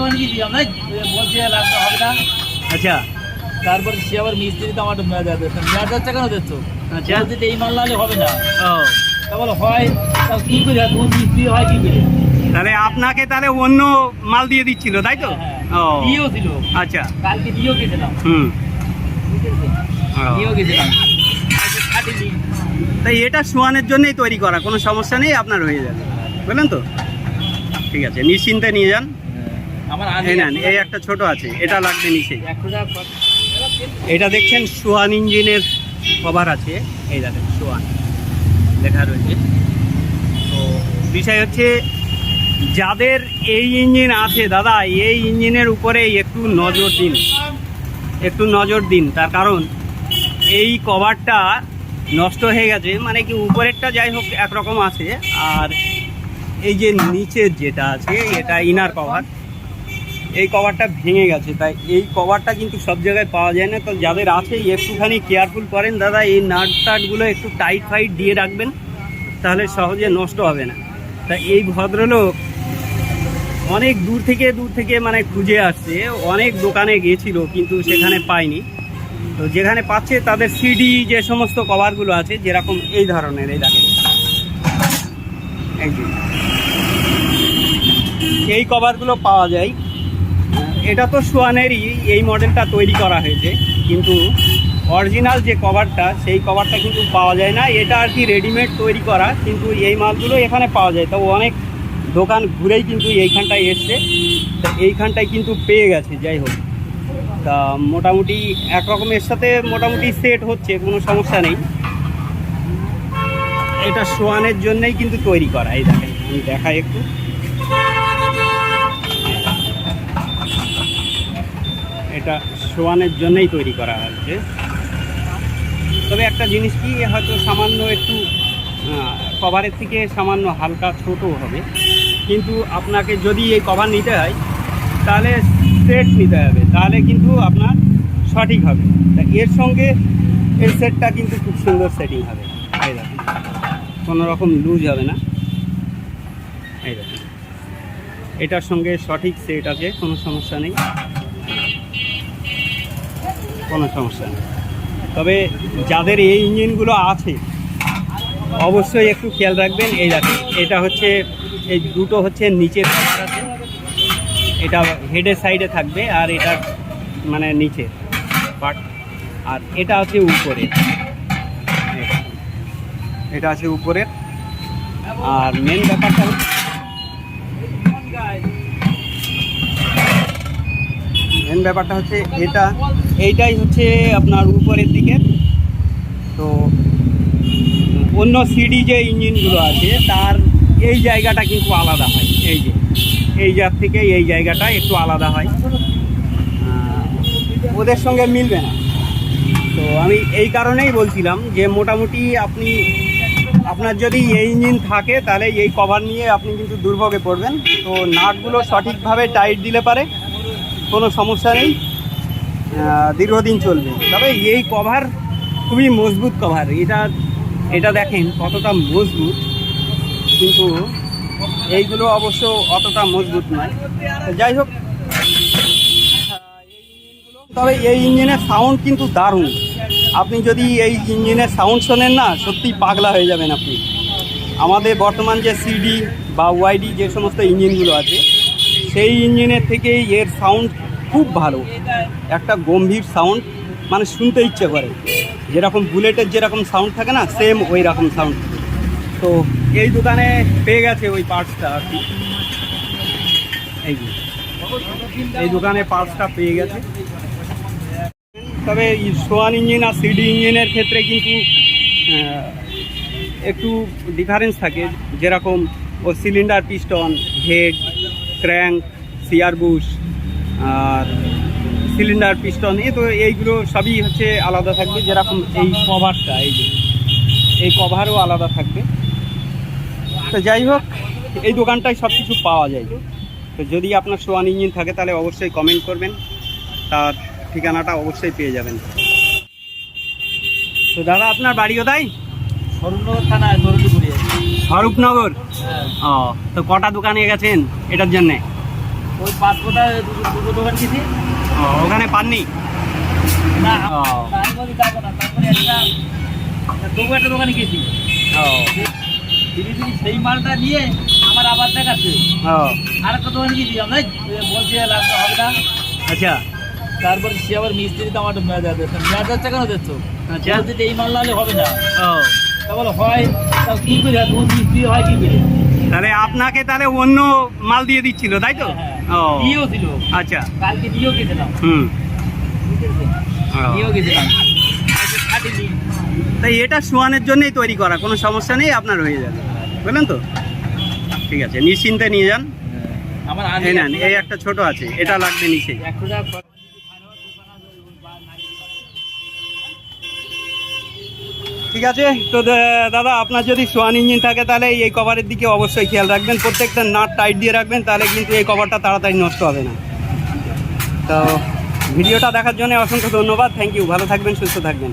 বলছে হবে না। আচ্ছা। তারপর সে আবার মিস্ত্রি তো আমার মেয়াদ মেয়াদ হচ্ছে কেন দিচ্ছ আচ্ছা। বলছে এই মাল নাহলে হবে না। ও। তা বলো হয় তা কি করে হয়? কোন মিস্ত্রি হয় কি করে? তাহলে আপনাকে তাহলে অন্য মাল দিয়ে দিচ্ছিল তাই তো? হ্যাঁ, ও। দিয়েও ছিল। আচ্ছা। কালকে দিয়েও গেছিলাম। হুম। দিয়েও গেছিলাম। তাই এটা সোয়ানের জন্যই তৈরি করা কোনো সমস্যা নেই আপনার হয়ে যাবে। বুঝলেন তো? ঠিক আছে নিশ্চিন্তে নিয়ে যান। এই নেন এই একটা ছোট আছে এটা লাগবে নিচে। এটা দেখছেন সোয়ান ইঞ্জিনের কভার আছে। এই দেখেন সোয়ান লেখা রয়েছে। তো বিষয় হচ্ছে যাদের এই ইঞ্জিন আছে দাদা এই ইঞ্জিনের উপরে একটু নজর দিন। একটু নজর দিন তার কারণ এই কভারটা নষ্ট হয়ে গেছে। মানে কি উপরেরটা যাই হোক একরকম আছে। আর এই যে নিচের যেটা আছে এটা ইনার কভার এই কভারটা ভেঙে গেছে। তাই এই কভারটা কিন্তু সব জায়গায় পাওয়া যায় না। তো যাদের আছে, একটুখানি কেয়ারফুল করেন দাদা, এই নাট টাটগুলো একটু টাইট ফাইট দিয়ে রাখবেন, তাহলে সহজে নষ্ট হবে না। তা এই ভদ্রলোক অনেক দূর থেকে দূর থেকে মানে খুঁজে আসছে। অনেক দোকানে গিয়েছিল কিন্তু সেখানে পায়নি। তো যেখানে পাচ্ছে, তাদের সিডি যে সমস্ত কভারগুলো আছে, যেরকম এই ধরনের, এই দেখেন। এই কভারগুলো পাওয়া যায়। এটা তো সোয়ানেরই, এই মডেলটা তৈরি করা হয়েছে। কিন্তু অরিজিনাল যে কভারটা সেই কভারটা কিন্তু পাওয়া যায় না। এটা আর কি রেডিমেড তৈরি করা, কিন্তু এই মালগুলো এখানে পাওয়া যায়। তো অনেক দোকান ঘুরেই কিন্তু এইখানটায় এসছে। তা এইখানটায় কিন্তু পেয়ে গেছে, যাই হোক। তা মোটামুটি একরকমের সাথে মোটামুটি সেট হচ্ছে, কোনো সমস্যা নেই। এটা সোয়ানের জন্যই কিন্তু তৈরি করা, এই দেখেন, আমি দেখাই একটু। এটা সোয়ানের জন্যই তৈরি করা হয়েছে। তবে একটা জিনিস কি হয়তো সামান্য একটু কভারের থেকে সামান্য হালকা ছোট হবে। কিন্তু আপনাকে যদি এই কভার নিতে হয়, তাহলে সেট নিতে হবে। তাহলে কিন্তু আপনার সঠিক হবে। এর সঙ্গে এই সেটটা কিন্তু খুব সুন্দর সেটিং হবে। এই দেখুন। কোনো রকম লুজ হবে না। এই দেখুন। এটার সঙ্গে সঠিক সেট আছে, কোনো সমস্যা নেই। কোনো সমস্যা নেই। তবে যাদের এই ইঞ্জিনগুলো আছে, অবশ্যই একটু খেয়াল রাখবেন। এই দেখেন, এটা হচ্ছে, এই দুটো হচ্ছে নিচের কভার আছে। এটা হেডের সাইডে থাকবে আর এটা মানে নিচে। পার্ট আর এটা হচ্ছে উপরে। এটা আছে উপরের আর মেন ব্যাপারটা হচ্ছে মেন ব্যাপারটা হচ্ছে এটা, এইটাই হচ্ছে আপনার উপরের দিকে। তো অন্য সিডি যে ইঞ্জিনগুলো আছে, তার এই জায়গাটা কিন্তু আলাদা হয়। এই যে, এই জায়গা থেকে এই জায়গাটা একটু আলাদা হয়। ওদের সঙ্গে মিলবে না। তো আমি এই কারণেই বলছিলাম যে মোটামুটি আপনি, আপনার যদি এই ইঞ্জিন থাকে, তাহলে এই কভার নিয়ে আপনি কিন্তু দুর্ভোগে পড়বেন। তো নাটগুলো সঠিকভাবে টাইট দিলে পারে। কোনো সমস্যা নেই। দীর্ঘদিন চলবে। তবে এই কভার খুবই মজবুত কভার এটা এটা দেখেন কতটা মজবুত। কিন্তু এইগুলো অবশ্য অতটা মজবুত নয়। যাই হোক, তবে এই ইঞ্জিনের সাউন্ড কিন্তু দারুণ। আপনি যদি এই ইঞ্জিনের সাউন্ড শোনেন না সত্যি পাগলা হয়ে যাবেন আপনি। আমাদের বর্তমান যে সিডি বা ওয়াইডি যে সমস্ত ইঞ্জিনগুলো আছে সেই ইঞ্জিনের থেকে এর সাউন্ড খুব ভালো। একটা গম্ভীর সাউন্ড মানে শুনতে ইচ্ছে করে। যেরকম বুলেটের যেরকম সাউন্ড থাকে না সেম ওই রকম সাউন্ড তো এই দোকানে পেয়ে গেছে ওই পার্টসটা আর কি। এই এই দোকানে পার্টসটা পেয়ে গেছে। তবে সোয়ান ইঞ্জিন আর সিডি ইঞ্জিনের ক্ষেত্রে কিন্তু একটু ডিফারেন্স থাকে। যেরকম ও cylinder piston head crank, sear bush আর সিলিন্ডার, পিস্টন, এ তো এইগুলো সবই হচ্ছে আলাদা থাকবে, যেরকম এই কভারটা, এই যে, এই কভারও আলাদা থাকবে। তো যাই হোক, এই দোকানটায় সব কিছু পাওয়া যায়। তো যদি আপনার সোয়ান ইঞ্জিন থাকে, তাহলে অবশ্যই কমেন্ট করবেন। তার ঠিকানাটা অবশ্যই পেয়ে যাবেন। তো দাদা, আপনার বাড়ি কোথায়? স্বরূপনগর থানায় স্বরূপনগর? হ্যাঁ। ও তো কটা দোকানে গেছেন এটার জন্যে? ওই পাঁচ কোটা দুটো দুটো দোকান গেছি। ও, ওখানে পাননি? না বলি যাব না তারপরে একটা তবু একটা দোকানে গেছি। ও। ধীরে ধীরে সেই মালটা নিয়ে আমার আবার দেখাচ্ছে। আর একটা দোকানে গেছি আমরা বলছি লাগতে হবে না। আচ্ছা। তারপর সে আবার মিস্ত্রি তো আমার মেয়াদ মেয়াদ যাচ্ছে কেন দিচ্ছ? আচ্ছা। এই মাল নাহলে হবে না। ও। হয় হয়? হয় তাহলে আপনাকে তাহলে অন্য মাল দিয়ে দিচ্ছিল তাই তো? হ্যাঁ, দিয়েও ছিল। আচ্ছা। কালকে দিয়েও গেছিলাম। হুম। দিয়েও গেছিলাম। তাই এটা সোয়ানের জন্যই তৈরি করা কোনো সমস্যা নেই আপনার হয়ে যাবে। বুঝলেন তো? ঠিক আছে নিশ্চিন্তে নিয়ে যান। আমার এই এই একটা ছোট আছে এটা লাগবে নিচে। একশো টাকা ঠিক আছে? তো দাদা, আপনার যদি সোয়ান ইঞ্জিন থাকে, তাহলে এই কভারের দিকে অবশ্যই খেয়াল রাখবেন। প্রত্যেকটা নাট টাইট দিয়ে রাখবেন, তাহলে কিন্তু এই কভারটা তাড়াতাড়ি নষ্ট হবে না। তো, ভিডিওটা দেখার জন্য অসংখ্য ধন্যবাদ। থ্যাংক ইউ ভালো থাকবেন, সুস্থ থাকবেন।